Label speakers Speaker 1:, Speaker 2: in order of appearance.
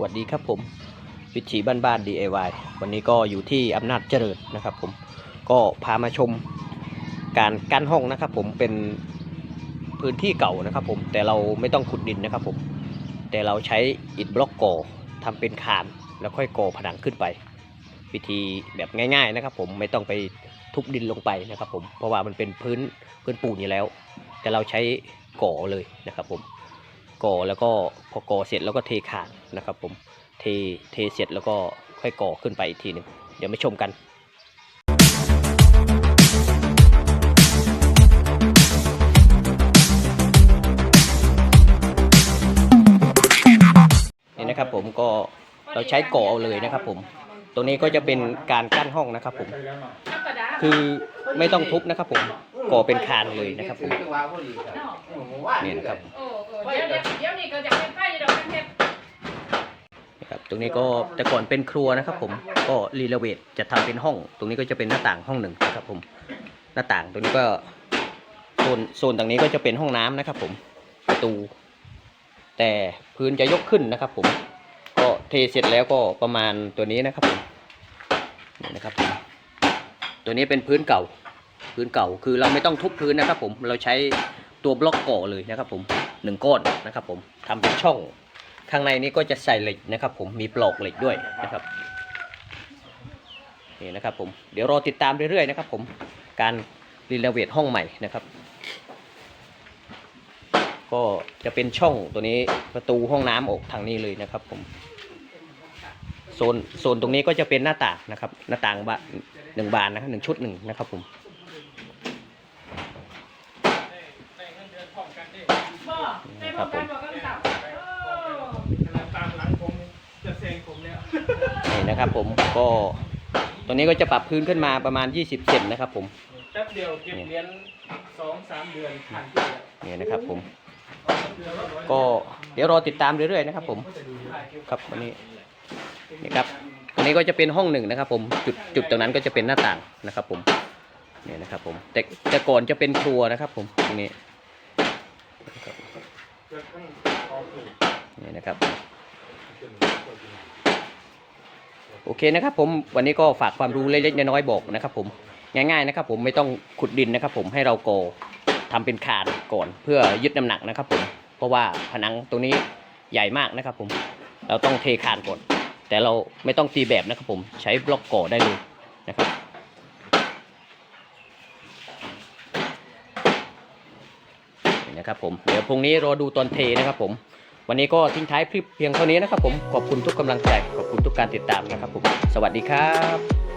Speaker 1: สวัสดีครับผม วิถีบ้านบ้าน DIY วันนี้ก็อยู่ที่อำนาจเจริญนะครับผมก็พามาชมการกั้นห้องนะครับผมเป็นพื้นที่เก่านะครับผมแต่เราไม่ต้องขุดดินนะครับผมแต่เราใช้อิฐบล็อกก่อทำเป็นคานแล้วค่อยก่อผนังขึ้นไป วิธีแบบง่าย ๆนะครับ ผมไม่ต้องไปทุบดินลงไปนะครับผมเพราะว่ามันเป็นพื้นพื้นปูนอยู่แล้ว แต่เราใช้ก่อเลยนะครับผม ก่อแล้วก็พอก่อเสร็จแล้วก็เทคานนะครับผมเทเทเสร็จแล้วก็ค่อยก่อขึ้นไปอีกทีหนึ่งเดี๋ยวมาชมกันนี่นะครับผมก็เราใช้ก่อเอาเลยนะครับผมตรงนี้ก็จะเป็นการกั้นห้องนะครับผมคือไม่ต้องทุบนะครับผม ก่อเป็นคานเลยนะครับผมนี่นะครับ
Speaker 2: โอ้โอ้เดี๋ยวเดี๋ยวเดี๋ยวนี้ก็จะเป็นไฟดอกเป็นเห็ด
Speaker 1: นะครับตรงนี้ก็แต่ก่อนเป็นครัวนะครับ ผมก็รีโนเวทจะทำเป็นห้อง ตรงนี้ก็จะเป็นหน้าต่างห้องหนึ่งนะครับ ผมหน้าต่างตรงนี้ก็โซนโซนตรงนี้ก็จะเป็นห้องน้ำนะครับ ผมประตู แต่พื้นจะยกขึ้นนะครับ ผมก็เทเสร็จแล้วก็ประมาณตัวนี้นะครับผมนี่นะครับผมตัวนี้เป็นพื้นเก่า พื้นเก่าคือเราไม่ต้องทุบพื้นนะครับ ผมเราใช้ตัวบล็อกก่อเลยนะครับ ผมหนึ่งก้อนนะครับ ผมทำเป็นช่อง ข้างในนี้ก็จะใส่เหล็กนะครับ ผมมีปลอกเหล็กด้วยนะครับนี่นะครับ ผมเดี๋ยวรอติดตามเรื่อยๆนะครับ ผมการรีโนเวทห้องใหม่นะครับ ก็จะเป็นช่องตัวนี้ประตูห้องน้ำออกทางนี้เลยนะครับ ผมโซนโซนตรงนี้ก็จะเป็นหน้าต่างนะครับ หน้าต่างบานหนึ่งบานนะครับหนึ่งชุดหนึ่งนะครับ ผม
Speaker 2: บ่ในพวกกันบอกกันต่ำ
Speaker 3: ตามหลังผมจะเซงผมแล้ว
Speaker 1: นี่นะครับผมก็ตัวนี้ก็จะปรับพื้นขึ้นมาประมาณ 20เซนนะครับผม
Speaker 3: แป๊บเดียวเก็บเหรียญสองสามเดือนผ่านไปแล้ว
Speaker 1: นี่นะครับผม ก็เดี๋ยวรอติดตามเรื่อยๆนะครับ ผมครับวันนี้นี่ครับอันนี้ก็จะเป็นห้องหนึ่งนะครับ ผมจุดจุดตรงนั้นก็จะเป็นหน้าต่างนะครับ ผม นี่นะครับผมแต่แต่ก่อนจะเป็นครัวนะครับผมตรงนี้นี่นะครับ โอเคนะครับผมวันนี้ก็ฝากความรู้เล็กๆน้อยๆบอกนะครับ ผมง่ายๆนะครับ ผมไม่ต้องขุดดินนะครับ ผมให้เราโก่อทำเป็นคานก่อนเพื่อยึดน้ำหนักนะครับ ผมเพราะว่าผนังตรงนี้ใหญ่มากนะครับ ผมเราต้องเทคานก่อน แต่เราไม่ต้องตีแบบนะครับ ผมใช้บล็อกก่อได้เลยนะครับ นะครับผมเดี๋ยวพรุ่งนี้รอดูตอนเทนะครับผม วันนี้ก็ทิ้งท้ายคลิปเพียงเท่านี้นะครับผมขอบคุณทุกกำลังใจขอบคุณทุกการติดตามนะครับผม สวัสดีครับ